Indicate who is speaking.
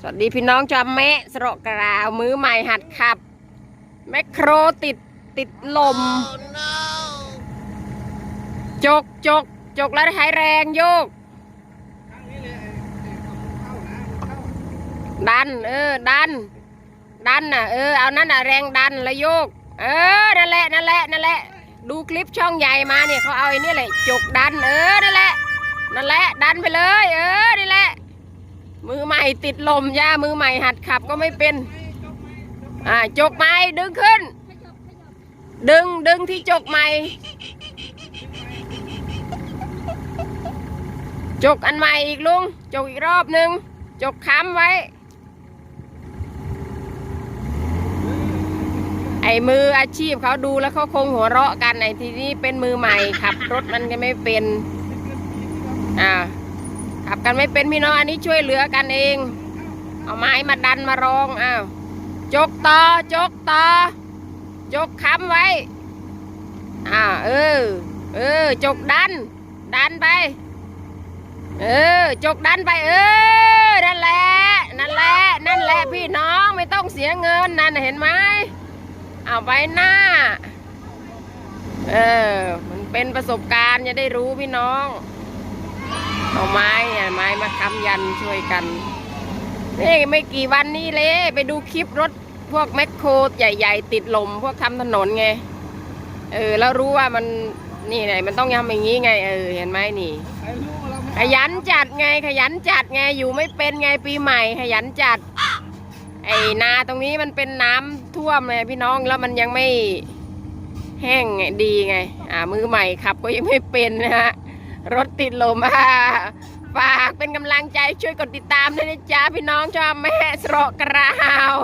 Speaker 1: สวัสดีพี่น้องจอมแม่สระกราวมือใหม่หัดขับ แมคโครติดติดลม จกจกจกแล้วใช้แรงโยก ดัน เออ ดัน ดันน่ะ เออ เอานั่นน่ะแรงดันแล้วโยก เออ นั่นแหละ นั่นแหละ นั่นแหละ ดูคลิปช่องใหญ่มาเนี่ยเขาเอาไอ้นี่แหละ จกดัน เออ นั่นแหละ นั่นแหละ ดันไปเลย เออ นี่แหละ ติดลมย่ามือใหม่หัดขับก็ไม่เป็น อ่าจกใหม่ดึงขึ้น ดึงดึงที่จกใหม่จกอันใหม่อีกลุง จกอีกรอบหนึ่งจกค้ำไว้ ไอ้มืออาชีพเขาดูแล้วเขาคงหัวเราะกันไอ้ทีนี้เป็นมือใหม่ขับรถมันก็ไม่เป็น อ่าับกันไม่เป็นพี่น้องอันนี้ช่วยเหลือกันเอง เอาไม้มาดันมารองอ้าวจกต่อจกต่อจกค้ำไว้อ่าเออ เออ จกดัน ดันไป เออ จกดันไป เออ นั่นแหละ นั่นแหละ นั่นแหละพี่น้องไม่ต้องเสียเงินนั่นเห็นไหมเอาไว้หน้า เออ มันเป็นประสบการณ์จะได้รู้พี่น้อง เอาไม้ มาค้ำยันช่วยกันนี่ไม่กี่วันนี้เลยไปดูคลิปรถพวกแมคโครใหญ่ ๆ ติดลมพวกทำถนนไง เออ แล้วรู้ว่ามันนี่ไงมันต้องทำอย่างนี้ไง เออ เห็นไหมนี่ ขยันจัดไง ขยันจัดไงอยู่ไม่เป็นไงปีใหม่ ขยันจัด ไอ้นาตรงนี้มันเป็นน้ำท่วมไงพี่น้องแล้วมันยังไม่แห้งไงดีไง อ่า มือใหม่ขับก็ยังไม่เป็นนะฮะรถติดลมอ่า ฝากเป็นกำลังใจช่วยกดติดตามด้วยนะจ๊ะพี่น้องชอบแม่สระกราว